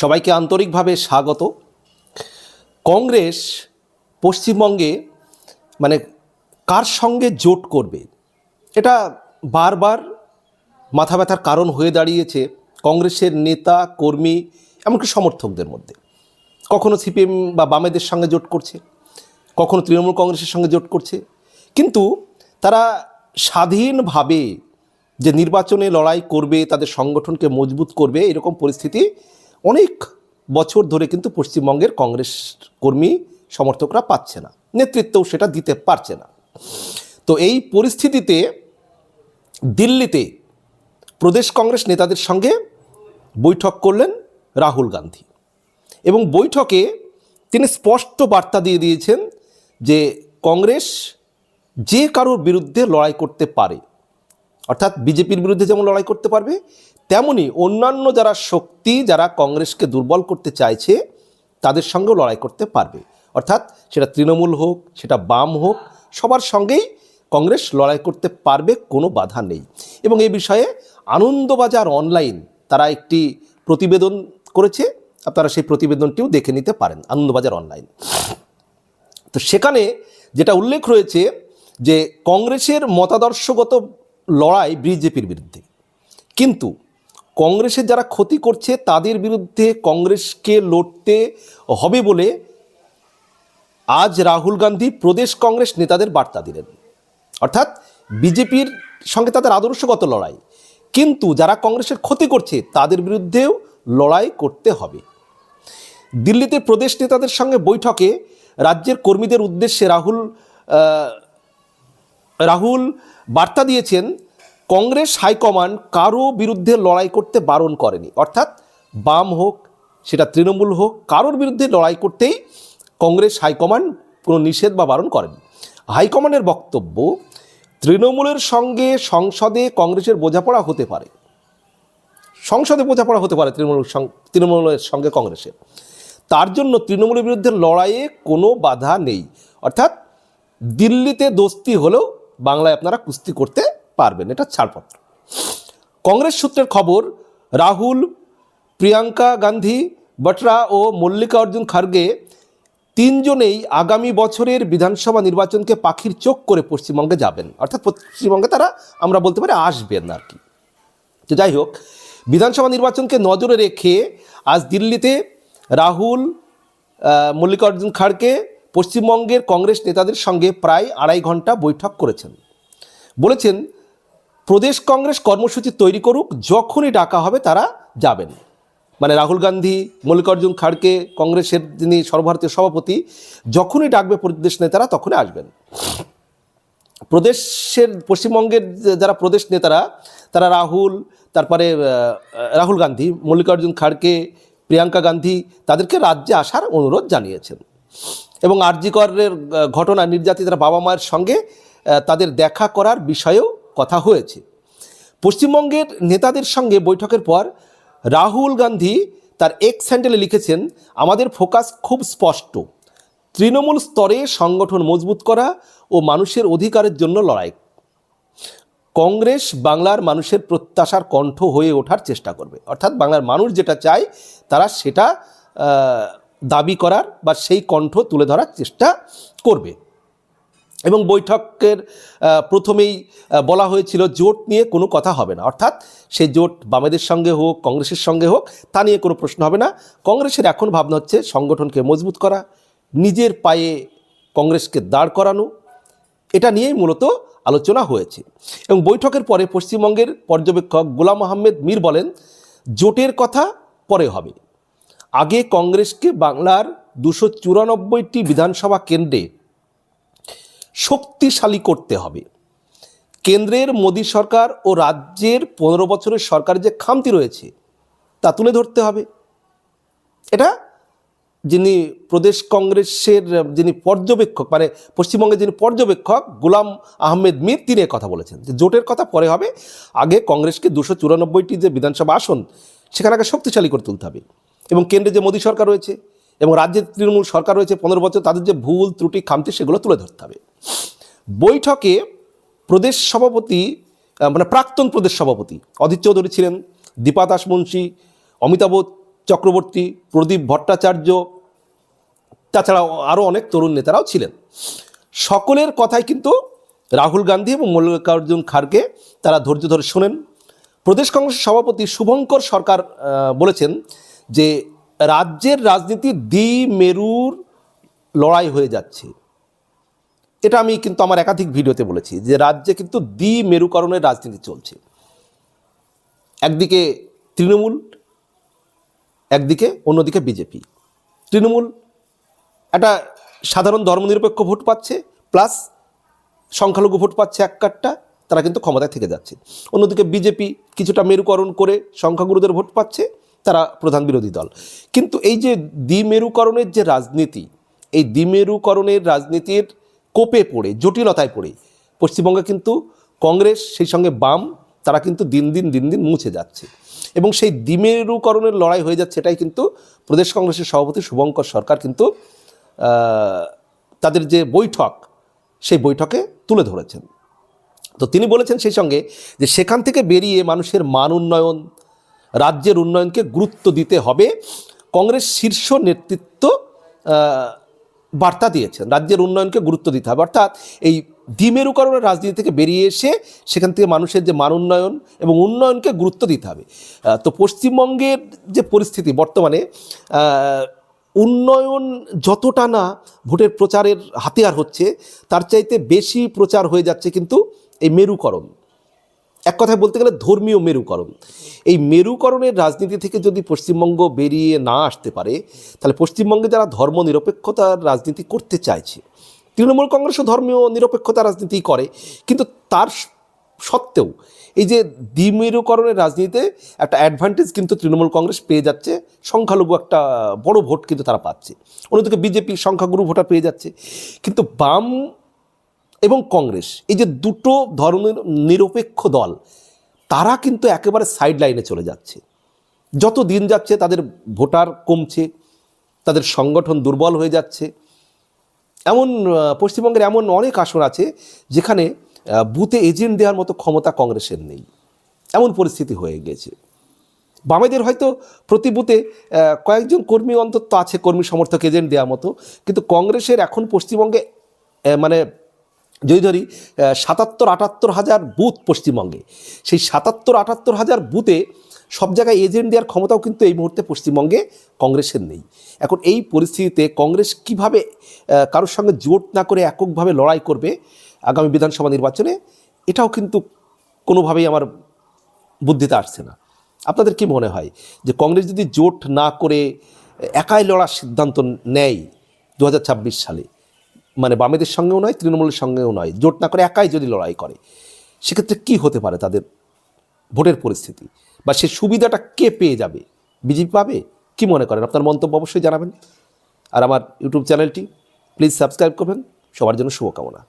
সবাইকে আন্তরিকভাবে স্বাগত। কংগ্রেস পশ্চিমবঙ্গে মানে কার সঙ্গে জোট করবে? এটা বারবার মাথা ব্যথার কারণ হয়ে দাঁড়িয়েছে কংগ্রেসের নেতা, কর্মী, এমনকি সমর্থকদের মধ্যে। কখনো সিপিএম বা বামেদের সঙ্গে জোট করছে, কখনো তৃণমূল কংগ্রেসের সঙ্গে জোট করছে। কিন্তু তারা স্বাধীনভাবে যে নির্বাচনে লড়াই করবে, তাদের সংগঠনকে মজবুত করবে, এরকম পরিস্থিতি অনেক বছর ধরে কিন্তু পশ্চিমবঙ্গের কংগ্রেস কর্মী সমর্থকরা পাচ্ছে না, নেতৃত্বও সেটা দিতে পারছে না। তো এই পরিস্থিতিতে দিল্লিতে প্রদেশ কংগ্রেস নেতাদের সঙ্গে বৈঠক করলেন রাহুল গান্ধী এবং বৈঠকে তিনি স্পষ্ট বার্তা দিয়ে দিয়েছেন যে কংগ্রেস যে কারোর বিরুদ্ধে লড়াই করতে পারে, অর্থাৎ বিজেপির বিরুদ্ধে যেমন লড়াই করতে পারবে তেমনি অন্যান্য যারা শক্তি, যারা কংগ্রেসকে দুর্বল করতে চাইছে, তাদের সঙ্গেও লড়াই করতে পারবে। অর্থাৎ সেটা তৃণমূল হোক, সেটা বাম হোক, সবার সঙ্গেই কংগ্রেস লড়াই করতে পারবে, কোনো বাধা নেই। এবং এই বিষয়ে আনন্দবাজার অনলাইন তারা একটি প্রতিবেদন করেছে। আপনারা সেই প্রতিবেদনটিও দেখে নিতে পারেন, আনন্দবাজার অনলাইন। তো সেখানে যেটা উল্লেখ রয়েছে যে কংগ্রেসের মতাদর্শগত লড়াই বিজেপির বিরুদ্ধে। কিন্তু কংগ্রেসের যারা ক্ষতি করছে, তাদের বিরুদ্ধে কংগ্রেসকে লড়তে হবে বলে আজ রাহুল গান্ধী প্রদেশ কংগ্রেস নেতাদের বার্তা দিলেন। অর্থাৎ বিজেপির সঙ্গে তাদের আদর্শগত লড়াই। কিন্তু যারা কংগ্রেসের ক্ষতি করছে, তাদের বিরুদ্ধেও লড়াই করতে হবে। দিল্লিতে প্রদেশ নেতাদের সঙ্গে বৈঠকে রাজ্যের কর্মীদের উদ্দেশ্যে রাহুল রাহুল বার্তা দিয়েছেন কংগ্রেস হাইকমান্ড কারও বিরুদ্ধে লড়াই করতে বারণ করেনি। অর্থাৎ বাম হোক, সেটা তৃণমূল হোক, কারোর বিরুদ্ধে লড়াই করতেই কংগ্রেস হাইকমান্ড কোনো নিষেধ বা বারণ করেনি। হাইকমান্ডের বক্তব্য, তৃণমূলের সঙ্গে সংসদে কংগ্রেসের বোঝাপড়া হতে পারে। সংসদে বোঝাপড়া হতে পারে তৃণমূল তৃণমূলের সঙ্গে কংগ্রেসের। তার জন্য তৃণমূলের বিরুদ্ধে লড়াইয়ে কোনো বাধা নেই। অর্থাৎ দিল্লিতে দোস্তি হলেও বাংলায় আপনারা কুস্তি করতে পারবেন, এটা ছাড়পত্র। কংগ্রেস সূত্রের খবর, রাহুল, প্রিয়াঙ্কা গান্ধী, বটরা ও মল্লিকা অর্জুন খার্গে তিনজনেই আগামী বছরের বিধানসভা নির্বাচনকে পাখির চোখ করে পশ্চিমবঙ্গে যাবেন। অর্থাৎ পশ্চিমবঙ্গে তারা, আমরা বলতে পারি, আসবেন আর কি। তো যাই হোক, বিধানসভা নির্বাচনকে নজরে রেখে আজ দিল্লিতে রাহুল মল্লিকার্জুন খাড়কে পশ্চিমবঙ্গের কংগ্রেস নেতাদের সঙ্গে প্রায় আড়াই ঘণ্টা বৈঠক করেছেন। বলেছেন প্রদেশ কংগ্রেস কর্মসূচি তৈরি করুক, যখনই ডাকা হবে তারা যাবেন। মানে রাহুল গান্ধী, মল্লিকার্জুন খাড়কে কংগ্রেসের যিনি সর্বভারতীয় সভাপতি, যখনই ডাকবে প্রদেশ নেতারা তখনই আসবেন। প্রদেশের পশ্চিমবঙ্গের যারা প্রদেশ নেতারা, তারা রাহুল, তারপরে রাহুল গান্ধী, মল্লিকার্জুন খাড়কে প্রিয়াঙ্কা গান্ধী, তাদেরকে রাজ্যে আসার অনুরোধ জানিয়েছেন। এবং আরজিকরের ঘটনা, নির্যাতিতার বাবা মায়ের সঙ্গে তাদের দেখা করার বিষয়েও কথা হয়েছে। পশ্চিমবঙ্গের নেতাদের সঙ্গে বৈঠকের পর রাহুল গান্ধী তার এক্স হ্যান্ডেলে লিখেছেন, আমাদের ফোকাস খুব স্পষ্ট। তৃণমূল স্তরে সংগঠন মজবুত করা ও মানুষের অধিকারের জন্য লড়াই। কংগ্রেস বাংলার মানুষের প্রত্যাশার কণ্ঠ হয়ে ওঠার চেষ্টা করবে। অর্থাৎ বাংলার মানুষ যেটা চায়, তারা সেটা দাবি করার বা সেই কণ্ঠ তুলে ধরার চেষ্টা করবে। এবং বৈঠকের প্রথমেই বলা হয়েছিল জোট নিয়ে কোনো কথা হবে না। অর্থাৎ সে জোট বামেদের সঙ্গে হোক, কংগ্রেসের সঙ্গে হোক, তা নিয়ে কোনো প্রশ্ন হবে না। কংগ্রেসের এখন ভাবনা হচ্ছে সংগঠনকে মজবুত করা, নিজের পায়ে কংগ্রেসকে দাঁড় করানো, এটা নিয়েই মূলত আলোচনা হয়েছে। এবং বৈঠকের পরে পশ্চিমবঙ্গের পর্যবেক্ষক গোলাম আহমেদ মীর বলেন, জোটের কথা পরে হবে। আগে কংগ্রেসকে বাংলার দুশো চুরানব্বইটি বিধানসভা কেন্দ্রে শক্তিশালী করতে হবে। কেন্দ্রের মোদী সরকার ও রাজ্যের পনেরো বছরের সরকারের যে খামতি রয়েছে, তা তুলে ধরতে হবে। এটা যিনি প্রদেশ কংগ্রেসের যিনি পর্যবেক্ষক মানে পশ্চিমবঙ্গের যিনি পর্যবেক্ষক গোলাম আহমেদ মীর, তিনি কথা বলেছেন যে জোটের কথা পরে হবে। আগে কংগ্রেসকে দুশো চুরানব্বইটি যে বিধানসভা আসন, সেখানে আগে শক্তিশালী করে তুলতে হবে। এবং কেন্দ্রে যে মোদী সরকার রয়েছে এবং রাজ্যের তৃণমূল সরকার রয়েছে পনেরো বছর, তাদের যে ভুল, ত্রুটি, খামতি, সেগুলো তুলে ধরতে হবে। বৈঠকে প্রদেশ সভাপতি মানে প্রাক্তন প্রদেশ সভাপতি অধীর চৌধুরী ছিলেন, দীপা দাস মুন্সী, অমিতাভ চক্রবর্তী, প্রদীপ ভট্টাচার্য তাছাড়া আরও অনেক তরুণ নেতারাও ছিলেন। সকলের কথাই কিন্তু রাহুল গান্ধী এবং মল্লিকার্জুন খাড়গে তারা ধৈর্য ধরে শোনেন। প্রদেশ কংগ্রেস সভাপতি শুভঙ্কর সরকার বলেছেন যে রাজ্যের রাজনীতি দ্বি মেরুর লড়াই হয়ে যাচ্ছে। এটা আমি কিন্তু আমার একাধিক ভিডিওতে বলেছি যে রাজ্যে কিন্তু দ্বি মেরুকরণের রাজনীতি চলছে। একদিকে তৃণমূল, একদিকে অন্যদিকে বিজেপি। তৃণমূল একটা সাধারণ ধর্মনিরপেক্ষ ভোট পাচ্ছে, প্লাস সংখ্যালঘু ভোট পাচ্ছে এক কাটটা, তারা কিন্তু ক্ষমতায় থেকে যাচ্ছে। অন্যদিকে বিজেপি কিছুটা মেরুকরণ করে সংখ্যাগুরুদের ভোট পাচ্ছে তারা প্রধান বিরোধী দল। কিন্তু এই যে দ্বিমেরুকরণের যে রাজনীতি, এই দ্বিমেরুকরণের রাজনীতির কোপে পড়ে, জটিলতায় পড়ে, পশ্চিমবঙ্গে কিন্তু কংগ্রেস, সেই সঙ্গে বাম, তারা কিন্তু দিন দিন দিন দিন মুছে যাচ্ছে। এবং সেই দ্বিমেরুকরণের লড়াই হয়ে যাচ্ছে এটাই কিন্তু প্রদেশ কংগ্রেসের সভাপতি শুভঙ্কর সরকার কিন্তু তাদের যে বৈঠক, সেই বৈঠকে তুলে ধরেছেন। তো তিনি বলেছেন সেই সঙ্গে যে সেখান থেকে বেরিয়ে মানুষের মান উন্নয়ন রাজ্যের উন্নয়নকে গুরুত্ব দিতে হবে। কংগ্রেস শীর্ষ নেতৃত্ব বার্তা দিয়েছেন। রাজ্যের উন্নয়নকে গুরুত্ব দিতে হবে। অর্থাৎ এই দ্বিমেরুকরণের রাজনীতি থেকে বেরিয়ে এসে সেখান থেকে মানুষের যে মান উন্নয়ন এবং উন্নয়নকে গুরুত্ব দিতে হবে। তো পশ্চিমবঙ্গের যে পরিস্থিতি বর্তমানে উন্নয়ন যতটা না ভোটের প্রচারের হাতিয়ার হচ্ছে, তার চাইতে বেশি প্রচার হয়ে যাচ্ছে কিন্তু এই মেরুকরণ। এক কথায় বলতে গেলে ধর্মীয় মেরুকরণ। এই মেরুকরণের রাজনীতি থেকে যদি পশ্চিমবঙ্গ বেরিয়ে না আসতে পারে, তাহলে পশ্চিমবঙ্গে যারা ধর্ম নিরপেক্ষতার রাজনীতি করতে চাইছে, তৃণমূল কংগ্রেসও ধর্মীয় নিরপেক্ষতা রাজনীতি করে, কিন্তু তার সত্ত্বেও এই যে দ্বিমেরুকরণের রাজনীতিতে একটা অ্যাডভান্টেজ কিন্তু তৃণমূল কংগ্রেস পেয়ে যাচ্ছে, সংখ্যালঘু একটা বড় ভোট কিন্তু তারা পাচ্ছে। অন্যদিকে বিজেপি সংখ্যাগুরু ভোটার পেয়ে যাচ্ছে। কিন্তু বাম এবং কংগ্রেস, এই যে দুটো ধরনের নিরপেক্ষ দল, তারা কিন্তু একেবারে সাইড লাইনে চলে যাচ্ছে। যত দিন যাচ্ছে তাদের ভোটার কমছে, তাদের সংগঠন দুর্বল হয়ে যাচ্ছে। এমন পশ্চিমবঙ্গের এমন অনেক আসন আছে যেখানে বুথে এজেন্ট দেওয়ার মতো ক্ষমতা কংগ্রেসের নেই। এমন পরিস্থিতি হয়ে গেছে। বামেদের হয়তো প্রতি বুথে কয়েকজন কর্মী অন্তত আছে, কর্মী সমর্থক এজেন্ট দেওয়ার মতো। কিন্তু কংগ্রেসের এখন পশ্চিমবঙ্গে মানে যদি ধরি সাতাত্তর, আটাত্তর হাজার বুথ পশ্চিমবঙ্গে। সেই সাতাত্তর, আটাত্তর হাজার বুথে সব জায়গায় এজেন্ট দেওয়ার ক্ষমতাও কিন্তু এই মুহূর্তে পশ্চিমবঙ্গে কংগ্রেসের নেই। এখন এই পরিস্থিতিতে কংগ্রেস কীভাবে কারোর সঙ্গে জোট না করে এককভাবে লড়াই করবে আগামী বিধানসভা নির্বাচনে, এটাও কিন্তু কোনোভাবেই আমার বুদ্ধিতে আসছে না। আপনাদের কি মনে হয় যে কংগ্রেস যদি জোট না করে, একাই লড়ার সিদ্ধান্ত নেয় দু হাজার ছাব্বিশ সালে মানে বামেদের সঙ্গেও নয়, তৃণমূলের সঙ্গেও নয়। জোট না করে একাই যদি লড়াই করে, সেক্ষেত্রে কি হতে পারে তাদের ভোটের পরিস্থিতি? বা সে সুবিধাটা কে পেয়ে যাবে? বিজেপি পাবে? কি মনে করেন? আপনার মন্তব্য অবশ্যই জানাবেন। আর আমার ইউটিউব চ্যানেলটি প্লিজ সাবস্ক্রাইব করবেন। সবার জন্য শুভকামনা।